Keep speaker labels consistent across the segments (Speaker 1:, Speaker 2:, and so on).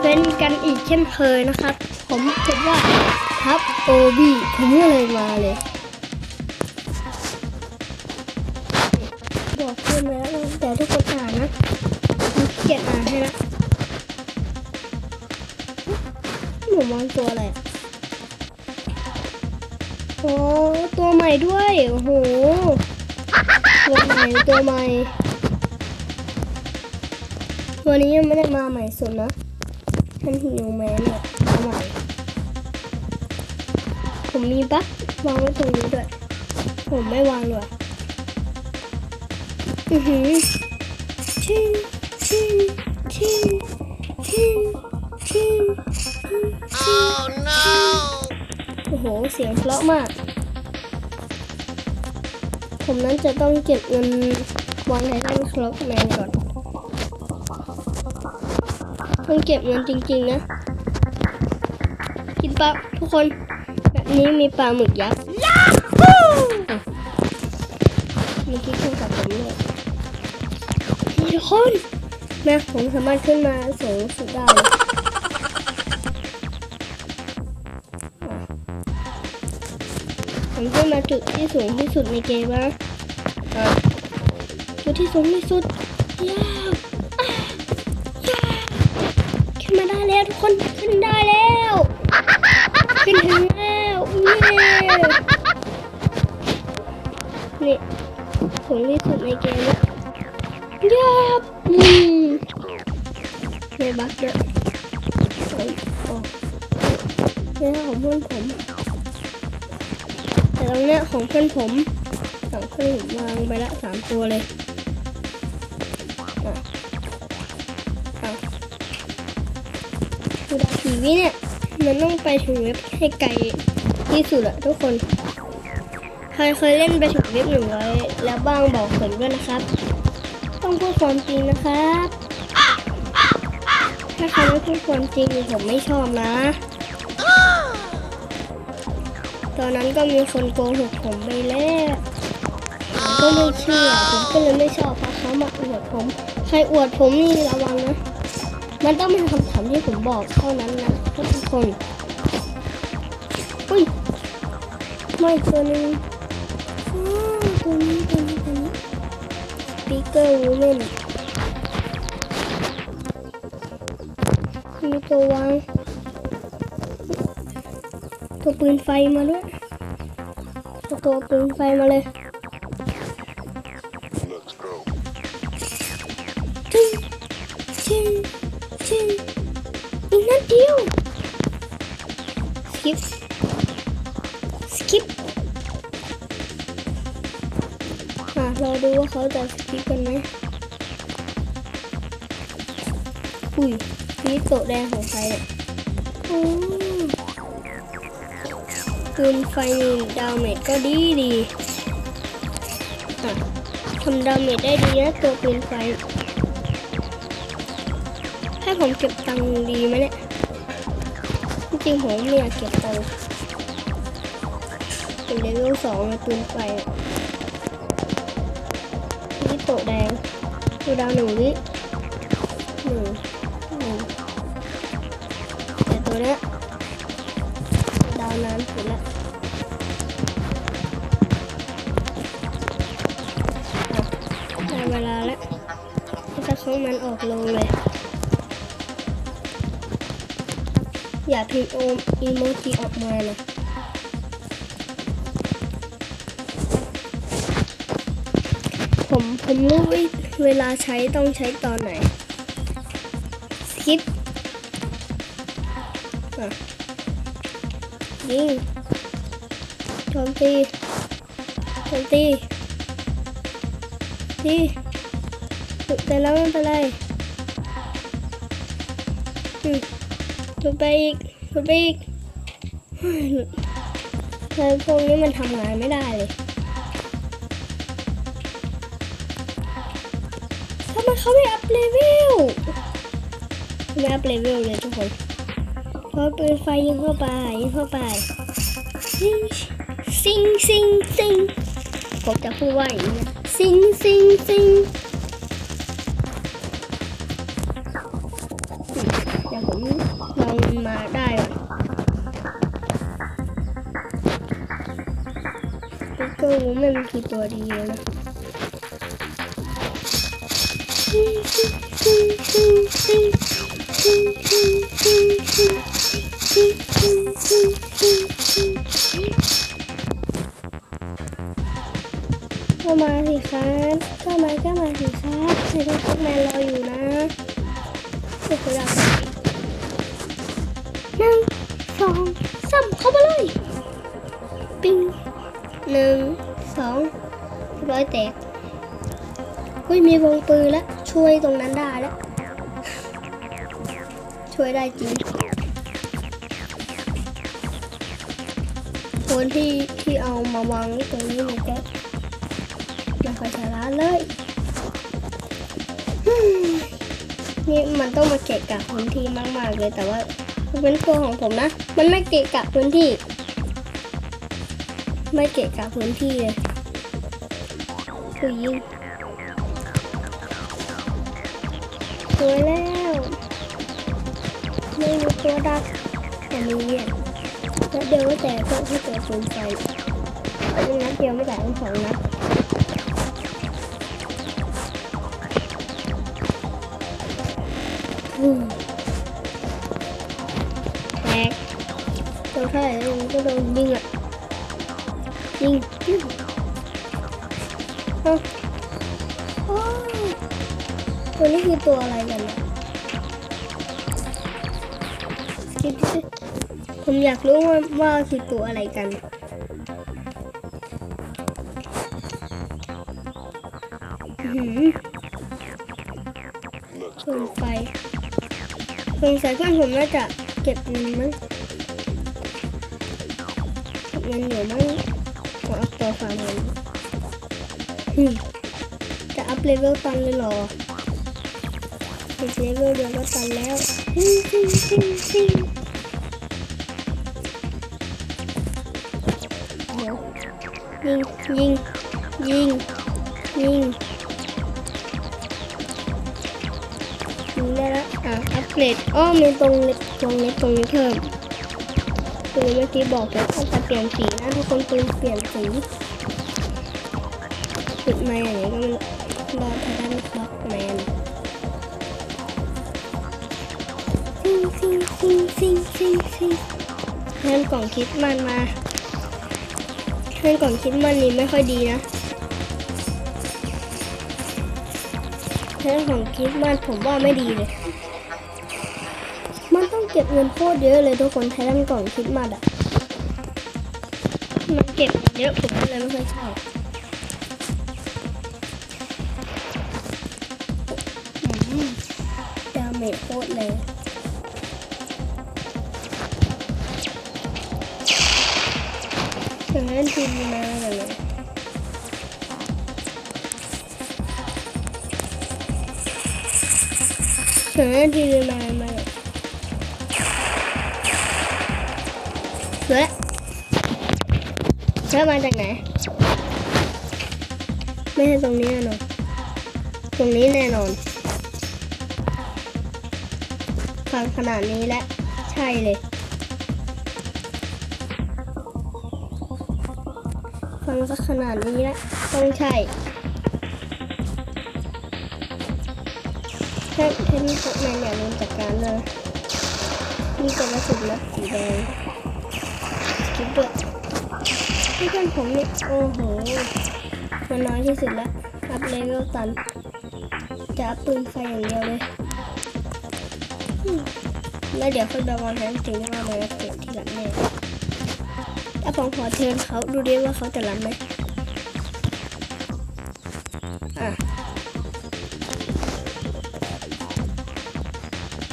Speaker 1: เวนกันอีกเช่นเคยนะครับ ผมคิดว่าทับโอบีผมก็เลยมาเลยบอกเพื่อนไว้แล้วนะแต่ทุกคนอ่านนะผมขี้เกียจอ่านให้นะหนูมองตัวอะไรอะโอ้ตัวใหม่ด้วยโอ้โหตัวใหม่ตัวใหม่ ตัวนี้ยังไม่ได้มาใหม่สุดนะ ฉันหิวแมนเนี่ยมาใหม่ผมมีปะวางไว้ตรงนี้ด้วย ผมไม่วางเลยอือหือชิงชิงชิงชิงชิง
Speaker 2: Oh no!
Speaker 1: โอ้โห เสียงเพราะมาก ผมนั้นจะต้องเก็บเงินวางไททันคล็อกแมนก่อน ต้องเก็บเงินจริงๆนะ กินปลาทุกคน แบบนี้มีปลาหมึกยักษ์อะเมื่อกี้ขึ้นกับผมเลยทุกคนแม่ผมสามารถขึ้นมาสูงสุดได้ผมขึ้นมาจุดที่สูงที่สุดในเกมนะอะจุดที่สูงที่สุดย คนขึ้นได้แล้ว ขึ้นถึงแล้วเย้นี่สูงที่สุดในเกมแล้วยับอืมไม่บักเยอะโอ้ยโอ้เนี่ยของเพื่อนผมแต่ตรงเนี้ยของเพื่อนผมสองเพื่อนผมวางไปละสามตัวเลย ดูดาวทีเนี่ย มันต้องไปถึงเว็บให้ไกลที่สุดอะทุกคนใครเคยเล่นไปถึงเว็บหนึ่งร้อยแล้วบ้างบอกผมด้วยนะครับ ต้องพูดความจริงนะครับ ถ้าใครไม่พูดความจริงผมไม่ชอบนะ ตอนนั้นก็มีคนโกหกผมไปแล้วผมก็ไม่เชื่อผมก็เลยไม่ชอบเพราะเขามาอวดผม ใครอวดผมนี่ระวังนะ มันต้องเป็นคำถามที่ผมบอกเท่านั้นนะทุกคนอุ้ยไม่ตัวหนึงตัวนี้ตัวนี้ตัวนี้ปีกเกอร์วูแมนมีตัววางตัวปืนไฟมาด้วยตัวปืนไฟมาเลย อุ้ยนี่โตะแดงของใครเนี่ยอืมปืนไฟนี่ดาเมจก็ดีดีอะทำดาเมจได้ดีนะตัวปืนไฟ ให้ผมเก็บตังค์ดีไหมเนี่ย จริงๆผมไม่อยากเก็บตังค์เป็นเลเวลสองเลยปืนไฟอะนี่โตะแดงดูดาวหนึ่งวิ อย่าพิมพ์โอมอีโมจิออกมานะผมผมรู้วิเวลาใช้ต้องใช้ตอนไหนสกิปอะยิงโจมตีโจมตีตีแต่แล้วไม่เป็นไรอืม หลุดไปอีกหลุดไปอีกเฮ้ยหลุดแล้วพวกนี้มันทำงานไม่ได้เลยทำไมเขาไม่อัพเลเวลไม่อัพเลเวลเลยทุกคนเพราะปืนไฟยิงเข้าไปยิงเข้าไปซิงซิงซิงซิงผมจะพูดว่าอย่างนี้นะซิงซิงซิง ลองมาได้ก็รู้ไม่มีกี่ตัวดีเลยนะเข้ามาสิครับเข้ามาเข้ามาสิครับใส่ต้องแมนรออยู่นะเดี๋ยวเรา หนึ่งสองสามเข้ามาเลยปิ้งหนึ่งสองร้อยแตกเฮ้ยมีวงปืนแล้วช่วยตรงนั้นได้แล้วช่วยได้จริงคนที่ที่เอามาวางตรงนี้มันก็ไม่ค่อยฉลาดเลยนี่มันต้องมาเกะกะพื้นที่มาก ๆ เลยแต่ว่า มันเป็นตัวของผมนะ มันไม่เกะกะพื้นที่ ไม่เกะกะพื้นที่เลยคือยิงสวยแล้ว ไม่มีตัวดักแต่มีเนี่ยแล้วเดียวก็แตกก็ที่ตัวซูมไฟอันนี้นัดเดียวไม่แตกทั้งสองนัดอืม เท่าไหร่แล้วก็โดนยิงอะยิงยิงเอาโอ้ตัวนี้คือตัวอะไรกันเนี่ยคิดสิผมอยากรู้ว่าว่าคือตัวอะไรกันอื้อหือชนไฟสงสัยเพื่อนผมน่าจะเก็บเงินมั้ง เก็บเงินอยู่มั้งขออัพตัวฟาร์มเงินจะอัพเลเวลตันเลยเหรออีกเลเวลเดียวก็ตันแล้วซิงซิงซิงซิงยวยิงยิงยิงยิงยิงได้แล้วอะอัปเกรดอ้อมีตรงเล็กตรงเล็กตรงนี้เพิ่ม คือเมื่อกี้บอกไปต้องจะเปลี่ยนสีนะทุกคนปืนเปลี่ยนสีจุดไม้อย่างนี้ก็ไม่รอทางด้านบล็อกแมนซิงซิงซิงซิงซิงซิงเพื่อนกล่องคิดมันมาเพื่อนกล่องคิดมันนี่ไม่ค่อยดีนะเพื่อนของคิดมันผมว่าไม่ดีเลย เก็บเงินโคตรเยอะเลยทุกคนไททันกล่องคิดมาดอะมันเก็บเยอะผมก็เลยไม่ค่อยชอบอืมดาเมจโคตรเลยถึงเล่นทีมมาเลยเลยถึงเล่นทีมมา เชื่อมาจากไหน ไม่ใช่ตรงนี้แน่นอน ตรงนี้แน่นอนฟังขนาดนี้แล้วใช่เลย ฟังสักขนาดนี้แล้วต้องใช่แค่แค่นี้พวกแมนอย่าลืมจัดการเลยนี่เป็นระสุดนะสีแดงคิดด้วย ให้เพื่อนผมเนี่ยโอ้โหมันน้อยที่สุดแล้วอัพเลเวลตันจะอัพปืนไฟอย่างเดียวเลยแล้วเดี๋ยวค่อยไปวางแผนจริงว่ามันจะเกิดที่หลังแน่ถ้าผมขอเทิร์นเขาดูดิว่าเขาจะรับไหมอะ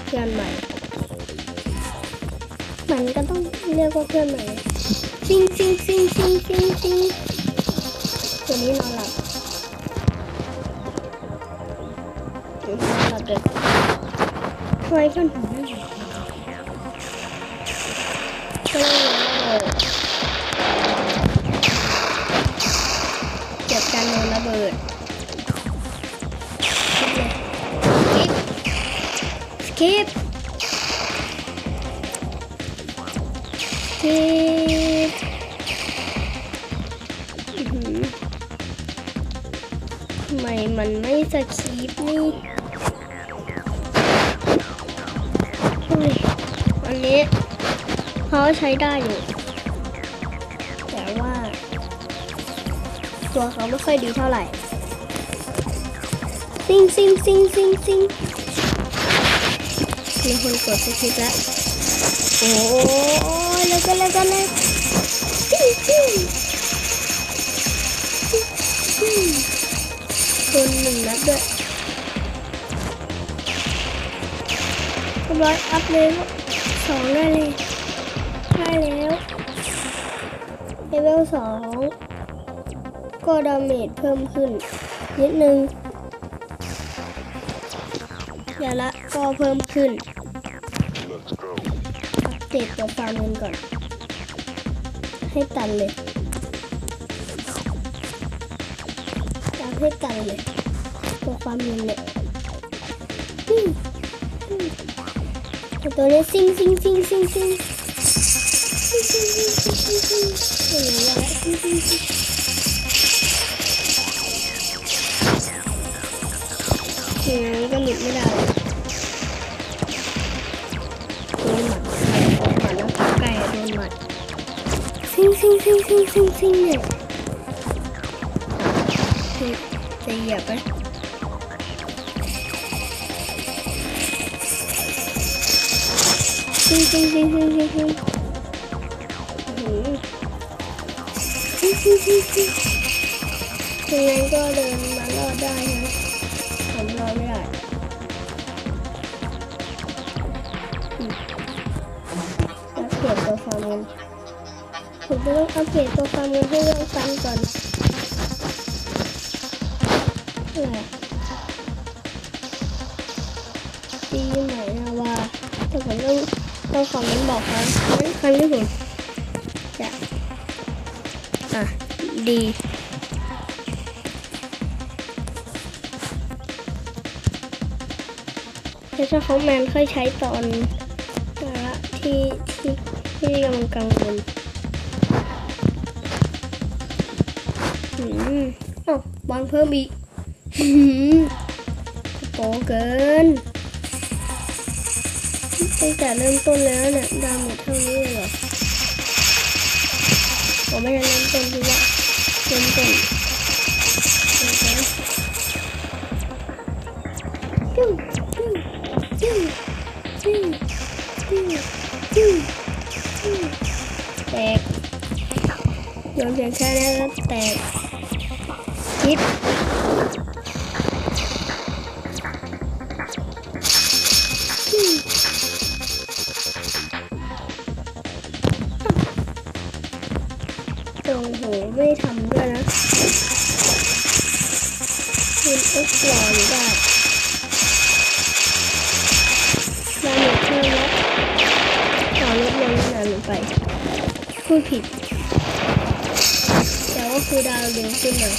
Speaker 1: เพื่อนใหม่ มันก็ต้องเรียกว่าเพื่อนใหม่ ซิงซิงซิงซิงซิงซิงตัวนี้นอนหลับนอนหลับเลยทำไมเพื่อนผมไม่อยู่ก็เก็บการโดนระเบิดคิดเลยสกิปสกิป มันไม่สคริปนี่อันนี้เขาใช้ได้อยู่ แต่ว่า ตัวเขาไม่ค่อยดีเท่าไหร่ ซิงซิงซิงซิงซิงมีคนกดสคริปแล้ว โอ้ยแล้วก็แล้วก็แล้วซิงซิงซิง นหนึ่งนัดด้วยเรียบร้อยอัพเลยสองได้เลยได้แล้วเลเวลสองก็ดาเมจเพิ่มขึ้น นิดนึงอย่าละก็เพิ่มขึ้นอัปเดตตัวฟาร์มเงินก่อน ให้ตันเลย ตามให้ตันเลยตัวฟาร์มเงินเนี่ยตัวนี้ซิงซิงซิงซิงซิงซิงซิงซิงซิงซิงซิงซิงอย่งเงี้ยซิงซิงซิงอย่างนั้ก็หลุดไม่ได้โดนหมัดใครหมัดแล้วไก่โดนหมัดซิงซิงซิงซิงซิงซิงเนี่ย จะเหยียบไหมซิงซิงซิงซิงซิงซิงอื้อหือซิงซิงซิงซิงยังไงก็เดินมารอดได้นะผมรอไม่ได้อัปเกรดตัวฟาร์มเงินผมจะต้องอัปเกรดตัวฟาร์มเงินให้เรื่องตันก่อน อะไรปีใหม่นะว่าแต่ผมต้องต้องขอมันบอกครับงั้นครั้งนี้ผมจะอะดีแต่ถ้าเขาแมนค่อยใช้ตอนต่ละที่ที่ที่กำลังกังวลอืมอ้าวบอลเพิ่มอีก โปเกินตั้งแต่เริ่มต้นแล้วเนี่ยดาเมจเท่านี้เลยเหรอผมไม่ได้เริ่มต้นที่ว่าเริ่มต้นจิ้วจิ้วจิ้วจิ้วจิ้วจิ้วจิ้วแตกโยนเพียงแค่นี้ก็แตกคิด พูดผิด แต่ว่าครูดาวเร็วขึ้นหน่อย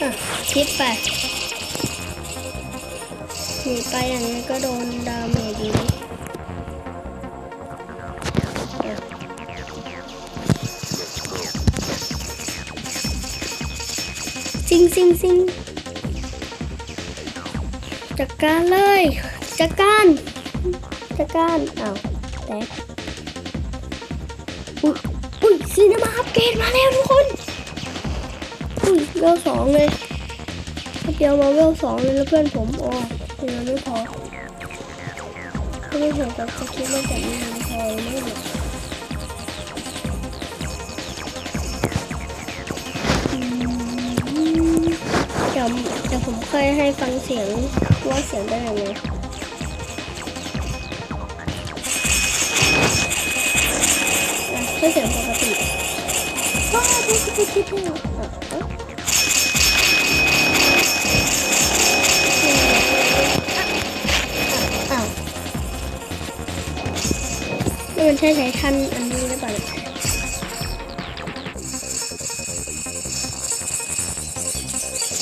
Speaker 1: อะคิดไปหนีไปอย่างนี้ก็โดนดาเมจอยู่ดีซิงซิงซิงจัดการเลยจัดการจัดการอ้าวแตก อุ้ยซีนมาอัปเกรดมาแล้วทุกคนอุ้ยเวลสองเลยเดียวมาเวลสองเลยแล้วเพื่อนผมอ๋อยังไม่พอไม่พอกับสกิลไม่แต่มีเงินพอไม่หมดเดี๋ยวเดี๋ยวผมเคยให้ฟังเสียงว่าเสียงเป็นยังไงอะก็เสียงปกติ ว้าดูสิดูสิดูอะเอ๊ะอ้าวมันใช่ใช้ทันอันนี้หรือเปล่า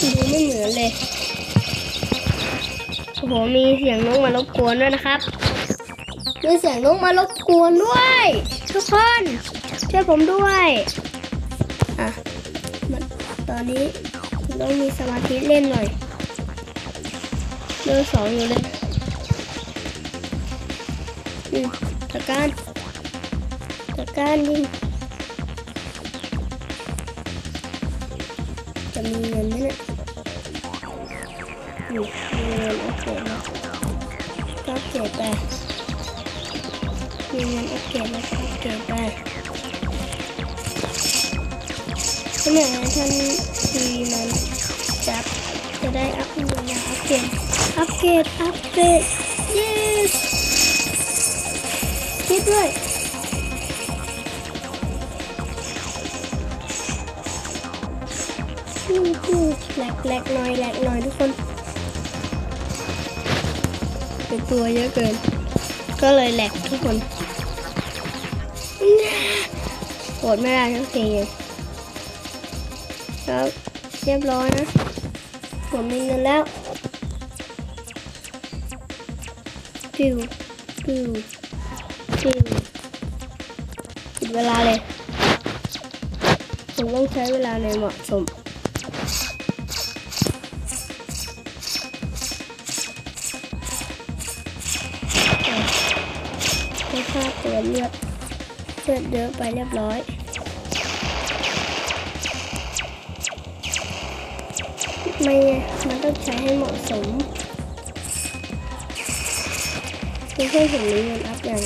Speaker 1: ดูไม่เหมือนเลยโอ้โหมีเสียงนกมารบกวนด้วยนะครับมีเสียงนกมารบกวนด้วย ทุกคนช่วยผมด้วย อนนี้ต้องมีสมาธิเล่นหน่อยเบอร์สองอยู่เลยอืมจัดการจัดการยิจะมีเงินไหมเนี่ยนี่มีเงินโอเคแล้วก็เก็บไปมีเงินโอเกรดแล้วก็อัปเกรดไป ถ้าอยากให้ท่านทีมันจับจะได้อัพเงินมาอัปเกรดอัปเกรดอัปเกรด yes คิดด้วยอืมอืมแหลกแหลกหน่อยแหลกหน่อยทุกคนเป็นตัวเยอะเกิน ก็เลยแหลกทุกคนโหดไม่ได้ทั้งที ครับ เรียบร้อยนะ ผมมีเงินแล้วปิวปิวปิวปิดเวลาเลย ผมต้องใช้เวลาในเหมาะสมให้ค่าเตือนเลือดเลือดเยอะไปเรียบร้อย ไม่มันต้องใช้ให้เหมาะสมไม่ใช่ผมมีเงินอัพย่าง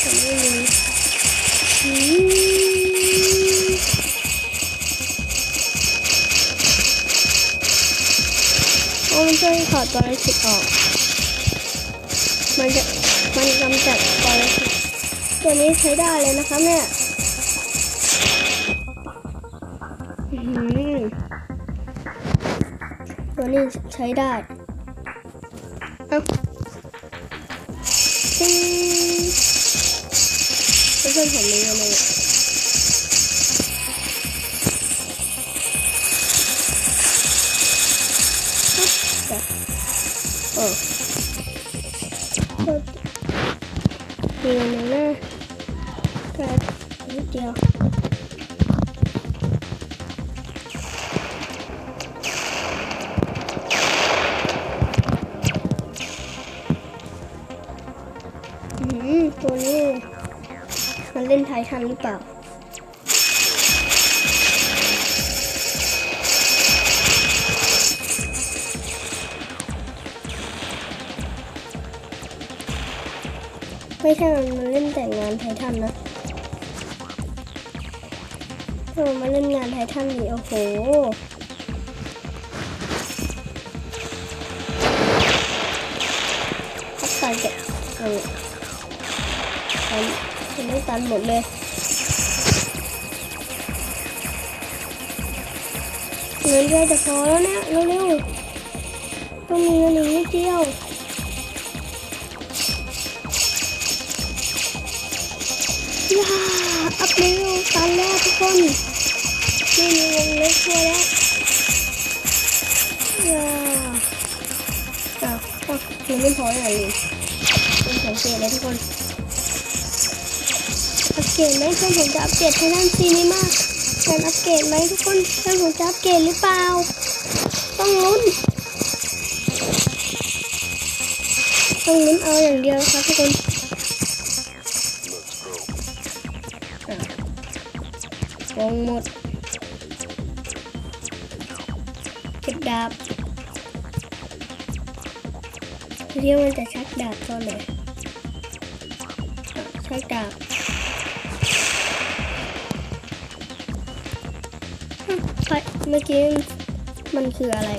Speaker 1: ผมไม่มีโอ้มันช่วยถอดตัวไอสิตออก มันจะมันกำจัดปรสิตตัวนี้ใช้ได้เลยนะคะแม่ ตัวนี้ใช้ได้เอ้าเพื่อนผมมีอะไร เล่นไทยทันหรือเปล่าไม่ใช่มันมาเล่นแต่งงานไททันนะถ้ามันมาเล่นงานไททันนี่โอ้โหทับตา มันหมดเลยเงินใกล้จะพอแล้วเนี่ยเร็วๆต้องมีเงินอีกนิดเดียวว้าอัพเร็วลตันแล้วทุกคนนี่มีวงเล็กช่วยแล้วว้าอ้าวอ้าวคือไม่พออย่างนี้เป็นสังเกตเลยทุกคน เกรดไหมเพื่อนผมจะอัปเกรดไททันซีนีมาการอัปเกรดไหมทุกคนเพื่อนผมจะอัปเกรดหรือเปล่า ต้องลุ้น ต้องลุ้นเอาอย่างเดียวครับทุกคนวงหมดเก็บดาบเรียกมันจะชักดาบตอนไหนชักดาบ เมื่อกี้มันคืออะไร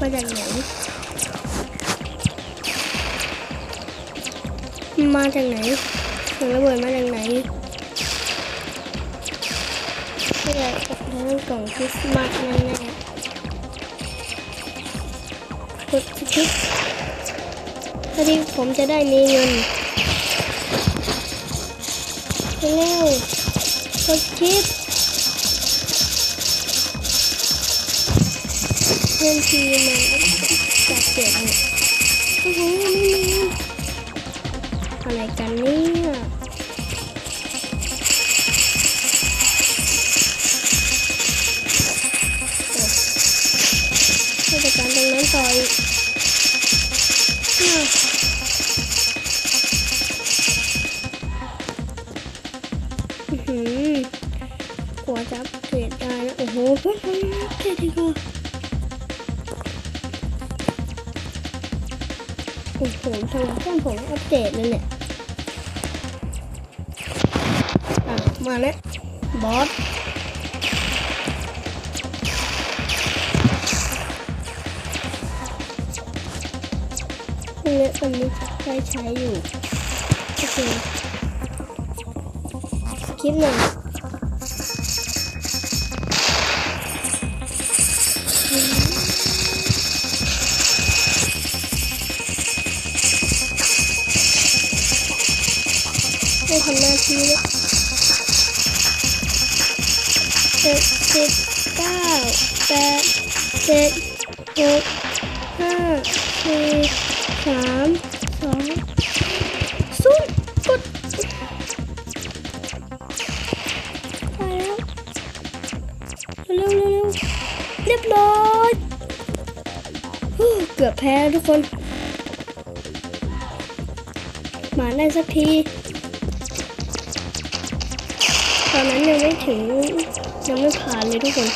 Speaker 1: มาจากไหน มาจากไหนเสียงระเบิดมาจากไหนไม่ได้เรื่องกล่องคริสต์มาสแน่ๆกดคลิกพอดีผมจะได้มีเงินเร็วกดคลิป เงินทีมันจัดเก็บเนี่ยโอ้โหนี่มันอะไรกันเนี่ยโอ้ผู้จัดการตรงนั้นต่อยอ้าวอื้อหือกว่าจะเกรดได้ โอ้โหเพื่อนทำไมไม่อัปเกรดดีกว่าโอ้โหทำไมเพื่อนผมอัปเกรดเลยเนี่ยมาแล้วบอสพวกนี้ตอนนี้ใช้ใช้อยู่ โอเคสกิปหน่อยำหน้าที่ด้วยเจ็ดสิบเก้าแปดเจ็ดหกห้าสี่สามสองศูนย์กดไปแล้วเร็วเร็วเร็วเรียบร้อยเกือบแพ้แล้วทุกคน มาได้สักที ยังไม่ผ่านเลยทุกคน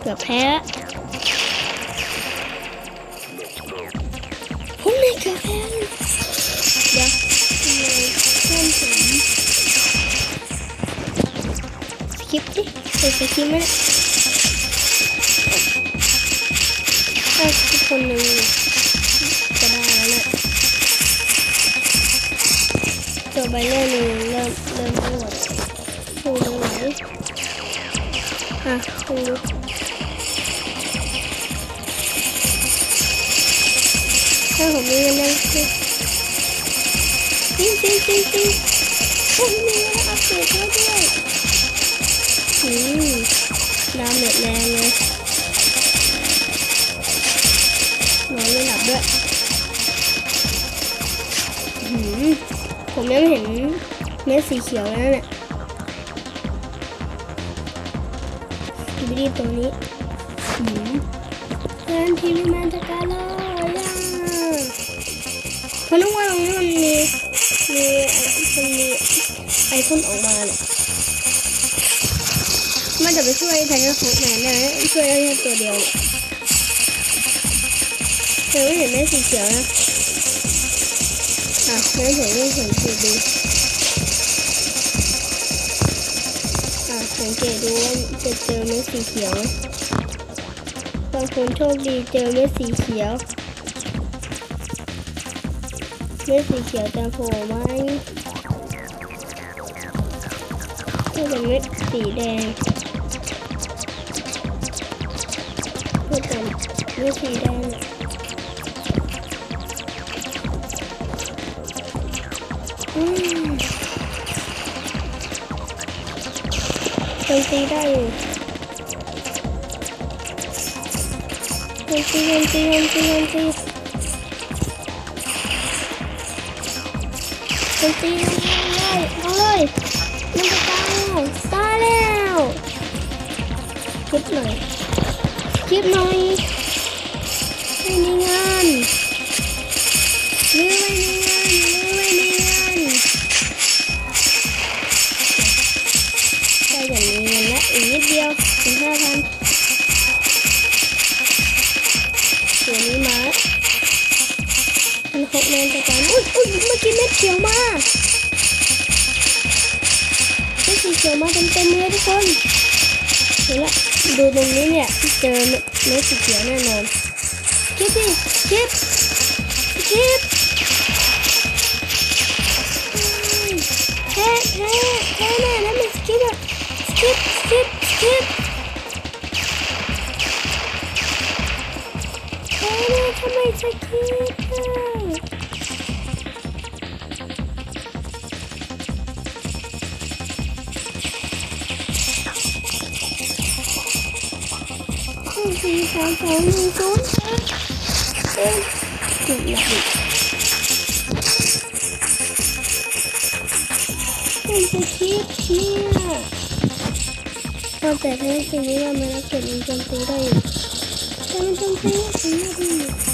Speaker 1: เกือบแพ้ผมไม่เกือบแพ้เลยเดี๋ยวเพื่อนผมสกิปดิเปิดสกิปไหมเนี่ยถ้ทุกคนหนึ่ง ตัวใบเลื่อนหนึ่งเริ่มเริ่มไม่ไหวพูดไหวอะพูดถ้าผมมีเงินยังจริงจริงจริงจริงจริงผมมีเงินอัพเดทแล้วด้วยอืมดาเมจแรงเลย ผมยังเห็นเม็ดสีเขียวเลยนะเนี่ยดูดีตัวนี้หืมเพื่อนทีวีแมนจะการเลยย่าเพราะนึกว่าตรงนี้มันมีมีมันมีไอพ่นออกมาเนี่ยมันจะไปช่วยแทนกับโคแมนได้ช่วยได้แค่ตัวเดียวเนี่ยเธอไม่เห็นเม็ดสีเขียวนะ อะงั้นผมต้องสังเกตดูอะสังเกตดูว่าจะเจอเม็ดสีเขียวบางคนโชคดีเจอเม็ดสีเขียวเม็ดสีเขียวจะโผล่ไหมถ้าเป็นเม็ดสีแดงก็เป็นเม็ดสีแดง เนี่ยอืมยังตีได้อยู่ยังตียังตียังตียังตียังตีเลยเอาเลยมันจะตายแล้วตายแล้วคลิปหน่อยคลิปหน่อยไม่มีงานไม่มีงาน เขียวมาเม็ดสีเขียวมาเต็มเต็มๆเลยทุกคนเห็นละดูตรงนี้เนี่ยเจอเม็ดเม็ดสีเขียวแน่นอนคิดดิคิดคิดแพ้แพ้แพ้แน่แล้วมันสกิปอะ skip skip skip เฮ้ยทำไมสกิปอะ สี่สามสองหนึ่งศูนย์จุดละคุณจะคิดเนี่ยตอแต่ทั้งสิ่งนี้เราไม่รับเก็บมันจมตีได้อยู่แต่มันจมตีถึงไม่ดี